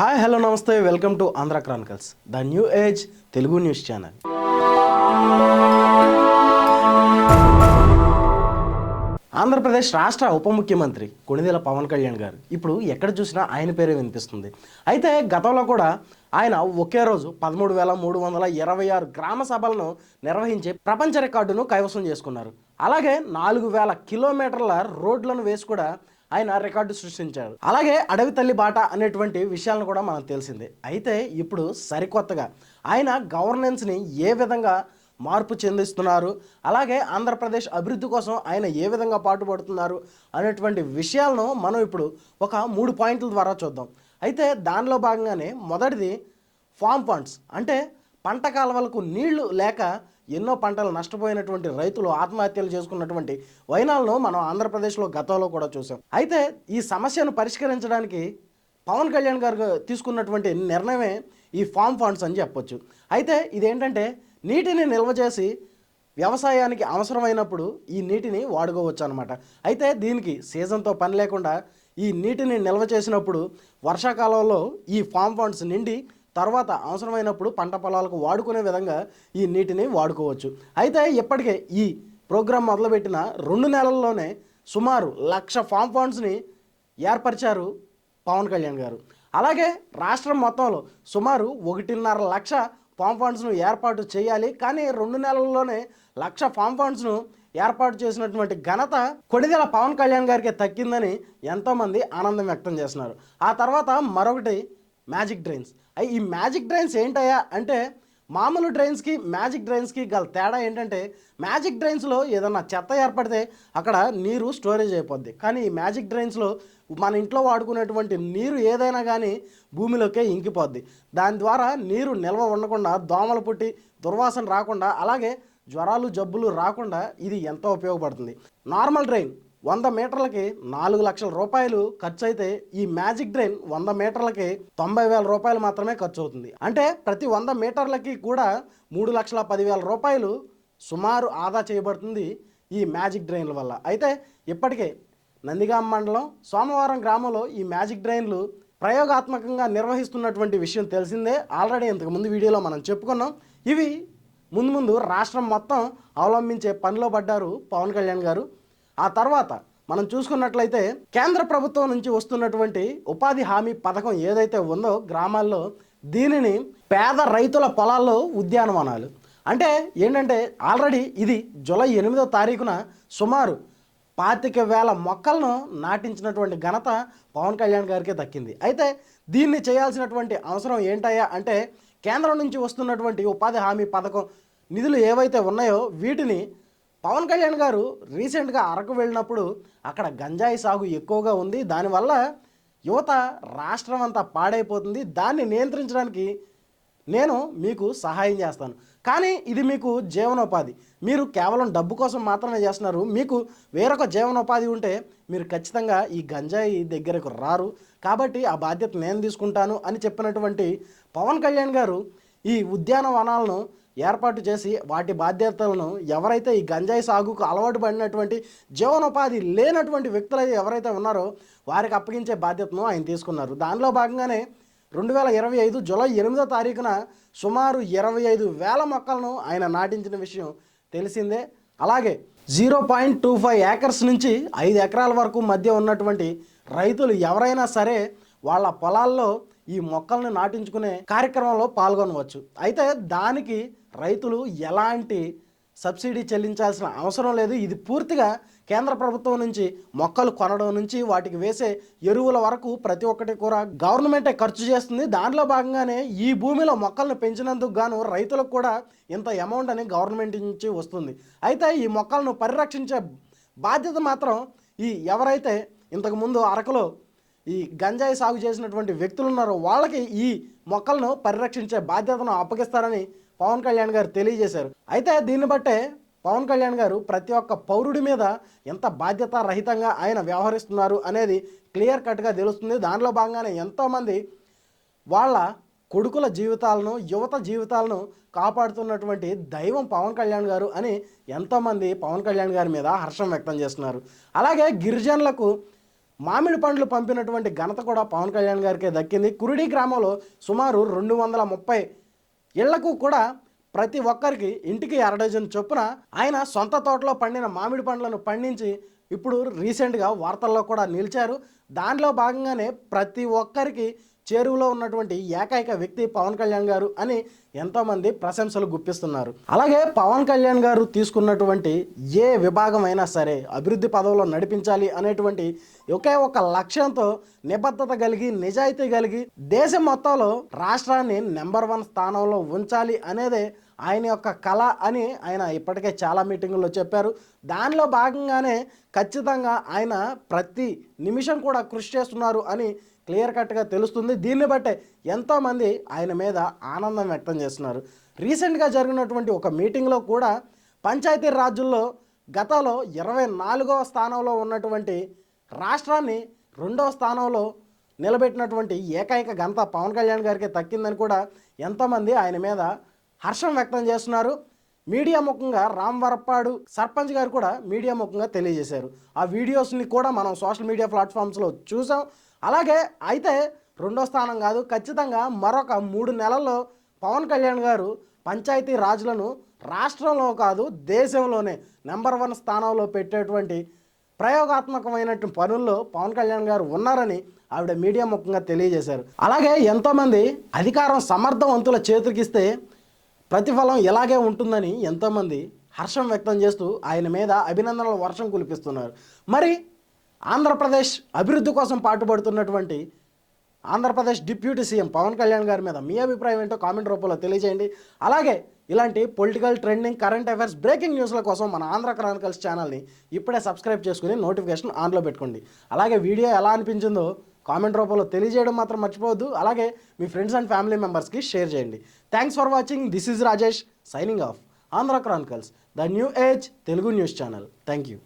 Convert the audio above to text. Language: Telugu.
హాయ్ హలో నమస్తే. Welcome to Andhra chronicles the new age Telugu news channel. Andhra Pradesh రాష్ట్ర ఉప ముఖ్యమంత్రి కొణిదెల పవన్ కళ్యాణ్ గారు ఇప్పుడు ఎక్కడ చూసినా ఆయన పేరే వినిపిస్తుంది. అయితే గతంలో కూడా ఆయన ఒకే రోజు పదమూడు వేల మూడు వందల ఇరవై ఆరు గ్రామ సభలను నిర్వహించి ప్రపంచ రికార్డును కైవసం చేసుకున్నారు. అలాగే నాలుగు వేల కిలోమీటర్ల రోడ్లను వేసి కూడా ఆయన రికార్డు సృష్టించారు అలాగే అడవి తల్లి బాట అనేటువంటి విషయాలను కూడా మనకు తెలిసిందే. అయితే ఇప్పుడు సరికొత్తగా ఆయన గవర్నెన్స్ని ఏ విధంగా మార్పు చెందిస్తున్నారు? అలాగే ఆంధ్రప్రదేశ్ అభివృద్ధి కోసం ఆయన ఏ విధంగా పాటుపడుతున్నారు? అనేటువంటి విషయాలను మనం ఇప్పుడు ఒక మూడు పాయింట్ల ద్వారా చూద్దాం. అయితే దానిలో భాగంగానే మొదటిది ఫామ్ ఫండ్స్. అంటే పంట కాలువలకు నీళ్ళు లేక ఎన్నో పంటలు నష్టపోయినటువంటి రైతులు ఆత్మహత్యలు చేసుకున్నటువంటి వైనాలను మనం ఆంధ్రప్రదేశ్లో గతంలో కూడా చూసాం. అయితే ఈ సమస్యను పరిష్కరించడానికి పవన్ కళ్యాణ్ గారు తీసుకున్నటువంటి నిర్ణయమే ఈ ఫామ్ ఫండ్స్ అని చెప్పొచ్చు. అయితే ఇదేంటంటే నీటిని నిల్వ చేసి వ్యవసాయానికి అవసరమైనప్పుడు ఈ నీటిని వాడుకోవచ్చు అనమాట అయితే దీనికి సీజన్తో పని లేకుండా ఈ నీటిని నిల్వ చేసినప్పుడు వర్షాకాలంలో ఈ ఫామ్ ఫండ్స్ నిండి తర్వాత అవసరమైనప్పుడు పంట పొలాలకు వాడుకునే విధంగా ఈ నీటిని వాడుకోవచ్చు. అయితే ఇప్పటికే ఈ ప్రోగ్రాం మొదలుపెట్టిన రెండు నెలల్లోనే సుమారు లక్ష ఫామ్ ఫండ్స్ని ఏర్పరిచారు పవన్ కళ్యాణ్ గారు. అలాగే రాష్ట్రం మొత్తంలో సుమారు ఒకటిన్నర లక్ష ఫామ్ ఫండ్స్ను ఏర్పాటు చేయాలి. కానీ రెండు నెలల్లోనే లక్ష ఫామ్ ఫండ్స్ను ఏర్పాటు చేసినటువంటి ఘనత కొడిదెల పవన్ కళ్యాణ్ గారికి తక్కిందని ఎంతోమంది ఆనందం వ్యక్తం చేస్తున్నారు. ఆ తర్వాత మరొకటి మ్యాజిక్ డ్రైన్స్. అవి ఈ మ్యాజిక్ డ్రైన్స్ ఏంటయ్యా అంటే మామూలు డ్రైన్స్కి మ్యాజిక్ డ్రైన్స్కి గల తేడా ఏంటంటే మ్యాజిక్ డ్రైన్స్లో ఏదన్నా చెత్త ఏర్పడితే అక్కడ నీరు స్టోరేజ్ అయిపోద్ది. కానీ ఈ మ్యాజిక్ డ్రైన్స్లో మన ఇంట్లో వాడుకునేటువంటి నీరు ఏదైనా కానీ భూమిలోకే ఇంకిపోద్ది. దాని ద్వారా నీరు నిల్వ ఉండకుండా దోమలు పుట్టి దుర్వాసన రాకుండా అలాగే జ్వరాలు జబ్బులు రాకుండా ఇది ఎంతో ఉపయోగపడుతుంది. నార్మల్ డ్రైన్ వంద మీటర్లకి నాలుగు లక్షల రూపాయలు ఖర్చు అయితే ఈ మ్యాజిక్ డ్రైన్ వంద మీటర్లకి తొంభై వేల రూపాయలు మాత్రమే ఖర్చు అవుతుంది అంటే ప్రతి వంద మీటర్లకి కూడా మూడు లక్షల పదివేల రూపాయలు సుమారు ఆదా చేయబడుతుంది ఈ మ్యాజిక్ డ్రైన్ల వల్ల. అయితే ఇప్పటికే నందిగామ మండలం సోమవారం గ్రామంలో ఈ మ్యాజిక్ డ్రైన్లు ప్రయోగాత్మకంగా నిర్వహిస్తున్నటువంటి విషయం తెలిసిందే. ఆల్రెడీ ఇంతకుముందు వీడియోలో మనం చెప్పుకున్నాం. ఇవి ముందు ముందు రాష్ట్రం మొత్తం అవలంబించే పనిలో పడ్డారు పవన్ కళ్యాణ్ గారు. ఆ తర్వాత మనం చూసుకున్నట్లయితే కేంద్ర ప్రభుత్వం నుంచి వస్తున్నటువంటి ఉపాధి హామీ పథకం ఏదైతే ఉందో గ్రామాల్లో దీనిని పేద రైతుల పొలాల్లో ఉద్యానవనాలు. అంటే ఏంటంటే ఆల్రెడీ ఇది జూలై ఎనిమిదో తారీఖున సుమారు పాతిక వేల మొక్కలను నాటించినటువంటి ఘనత పవన్ కళ్యాణ్ గారికే దక్కింది. అయితే దీన్ని చేయాల్సినటువంటి అవసరం ఏంటయ్యా అంటే కేంద్రం నుంచి వస్తున్నటువంటి ఉపాధి హామీ పథకం నిధులు ఏవైతే ఉన్నాయో వీటిని పవన్ కళ్యాణ్ గారు రీసెంట్గా అరకు వెళ్ళినప్పుడు అక్కడ గంజాయి సాగు ఎక్కువగా ఉంది. దానివల్ల యువత రాష్ట్రం అంతా పాడైపోతుంది. దాన్ని నియంత్రించడానికి నేను మీకు సహాయం చేస్తాను. కానీ ఇది మీకు జీవనోపాధి. మీరు కేవలం డబ్బు కోసం మాత్రమే చేస్తున్నారు. మీకు వేరొక జీవనోపాధి ఉంటే మీరు ఖచ్చితంగా ఈ గంజాయి దగ్గరకు రారు. కాబట్టి ఆ బాధ్యత నేను తీసుకుంటాను అని చెప్పినటువంటి పవన్ కళ్యాణ్ గారు ఈ ఉద్యానవనాలను ఏర్పాటు చేసి వాటి బాధ్యతలను ఎవరైతే ఈ గంజాయి సాగుకు అలవాటు పడినటువంటి జీవనోపాధి లేనటువంటి వ్యక్తులు ఎవరైతే ఉన్నారో వారికి అప్పగించే బాధ్యతను ఆయన తీసుకున్నారు. దానిలో భాగంగానే రెండు వేల ఇరవై ఐదు జూలై ఎనిమిదో తారీఖున సుమారు ఇరవై ఐదు వేల మొక్కలను ఆయన నాటించిన విషయం తెలిసిందే. అలాగే zero point two five acres నుంచి ఐదు ఎకరాల వరకు మధ్య ఉన్నటువంటి రైతులు ఎవరైనా సరే వాళ్ళ పొలాల్లో ఈ మొక్కలను నాటించుకునే కార్యక్రమంలో పాల్గొనవచ్చు. అయితే దానికి రైతులు ఎలాంటి సబ్సిడీ చెల్లించాల్సిన అవసరం లేదు. ఇది పూర్తిగా కేంద్ర ప్రభుత్వం నుంచి మొక్కలు కొనడం నుంచి వాటికి వేసే ఎరువుల వరకు ప్రతి ఒక్కటి కూడా గవర్నమెంటే ఖర్చు చేస్తుంది. దానిలో భాగంగానే ఈ భూమిలో మొక్కలను పెంచినందుకు గాను రైతులకు కూడా ఇంత అమౌంట్ అని గవర్నమెంట్ నుంచి వస్తుంది. అయితే ఈ మొక్కలను పరిరక్షించే బాధ్యత మాత్రం ఈ ఎవరైతే ఇంతకుముందు అరకులో ఈ గంజాయి సాగు చేసినటువంటి వ్యక్తులు ఉన్నారో. వాళ్ళకి ఈ మొక్కలను పరిరక్షించే బాధ్యతను అప్పగిస్తారని పవన్ కళ్యాణ్ గారు తెలియజేశారు. అయితే దీన్ని బట్టే పవన్ కళ్యాణ్ గారు ప్రతి ఒక్క పౌరుడి మీద ఎంత బాధ్యత రహితంగా ఆయన వ్యవహరిస్తున్నారు అనేది క్లియర్ కట్గా తెలుస్తుంది. దానిలో భాగంగానే ఎంతోమంది వాళ్ళ కొడుకుల జీవితాలను యువత జీవితాలను కాపాడుతున్నటువంటి దైవం పవన్ కళ్యాణ్ గారు అని ఎంతోమంది పవన్ కళ్యాణ్ గారి మీద హర్షం వ్యక్తం చేస్తున్నారు. అలాగే గిరిజనులకు మామిడి పండ్లు పంపినటువంటి ఘనత కూడా పవన్ కళ్యాణ్ గారికే దక్కింది. కురిడి గ్రామంలో సుమారు రెండు వందల ముప్పై ఇళ్ళకు కూడా ప్రతి ఒక్కరికి ఇంటికి అర డజన్ చొప్పున ఆయన సొంత తోటలో పండిన మామిడి పండ్లను పండించి ఇప్పుడు రీసెంట్గా వార్తల్లో కూడా నిలిచారు. దానిలో భాగంగానే ప్రతి ఒక్కరికి చేరువలో ఉన్నటువంటి ఏకైక వ్యక్తి పవన్ కళ్యాణ్ గారు అని ఎంతోమంది ప్రశంసలు గుప్పిస్తున్నారు. అలాగే పవన్ కళ్యాణ్ గారు తీసుకున్నటువంటి ఏ విభాగం అయినా సరే అభివృద్ధి పదవిలో నడిపించాలి అనేటువంటి ఒకే ఒక లక్ష్యంతో నిబద్ధత కలిగి నిజాయితీ కలిగి దేశం మొత్తంలో రాష్ట్రాన్ని నెంబర్ వన్ స్థానంలో ఉంచాలి అనేదే ఆయన యొక్క కళ అని ఆయన ఇప్పటికే చాలా మీటింగుల్లో చెప్పారు. దానిలో భాగంగానే ఖచ్చితంగా ఆయన ప్రతి నిమిషం కూడా కృషి చేస్తున్నారు అని క్లియర్ కట్గా తెలుస్తుంది. దీన్ని బట్టే ఎంతోమంది ఆయన మీద ఆనందం వ్యక్తం చేస్తున్నారు. రీసెంట్గా జరిగినటువంటి ఒక మీటింగ్లో కూడా పంచాయతీ రాజుల్లో గతంలో ఇరవై నాలుగవ స్థానంలో ఉన్నటువంటి రాష్ట్రాన్ని రెండవ స్థానంలో నిలబెట్టినటువంటి ఏకైక గంత పవన్ కళ్యాణ్ గారికి తక్కిందని కూడా ఎంతోమంది ఆయన మీద హర్షం వ్యక్తం చేస్తున్నారు. మీడియా ముఖంగా రామ్వరప్పాడు సర్పంచ్ గారు కూడా మీడియా ముఖంగా తెలియజేశారు. ఆ వీడియోస్ని కూడా మనం సోషల్ మీడియా ప్లాట్ఫామ్స్లో చూసాం. అలాగే అయితే రెండో స్థానం కాదు ఖచ్చితంగా మరొక మూడు నెలల్లో పవన్ కళ్యాణ్ గారు పంచాయతీ రాజులను రాష్ట్రంలో కాదు దేశంలోనే నెంబర్ వన్ స్థానంలో పెట్టేటువంటి ప్రయోగాత్మకమైనటువంటి పనుల్లో పవన్ కళ్యాణ్ గారు ఉన్నారని ఆవిడ మీడియా ముఖంగా తెలియజేశారు. అలాగే ఎంతోమంది అధికారం సమర్థవంతుల చేతికిస్తే ప్రతిఫలం ఇలాగే ఉంటుందని ఎంతోమంది హర్షం వ్యక్తం చేస్తూ ఆయన మీద అభినందనల వర్షం కురిపిస్తున్నారు. మరి ఆంధ్రప్రదేశ్ అభివృద్ధి కోసం పాటుపడుతున్నటువంటి ఆంధ్రప్రదేశ్ డిప్యూటీ సీఎం పవన్ కళ్యాణ్ గారి మీద మీ అభిప్రాయం ఏంటో కామెంట్ రూపంలో తెలియజేయండి. అలాగే ఇలాంటి political trending current affairs breaking న్యూస్ల కోసం మన ఆంధ్ర క్రానికల్స్ ఛానల్ని ఇప్పుడే సబ్స్క్రైబ్ చేసుకుని నోటిఫికేషన్ ఆన్లో పెట్టుకోండి. అలాగే వీడియో ఎలా అనిపించిందో కామెంట్ రూపంలో తెలియజేయడం మాత్రం మర్చిపోవద్దు. అలాగే మీ ఫ్రెండ్స్ అండ్ ఫ్యామిలీ మెంబర్స్కి షేర్ చేయండి. Thanks for watching this is Rajesh signing off Andhra chronicles the new age Telugu news channel. Thank you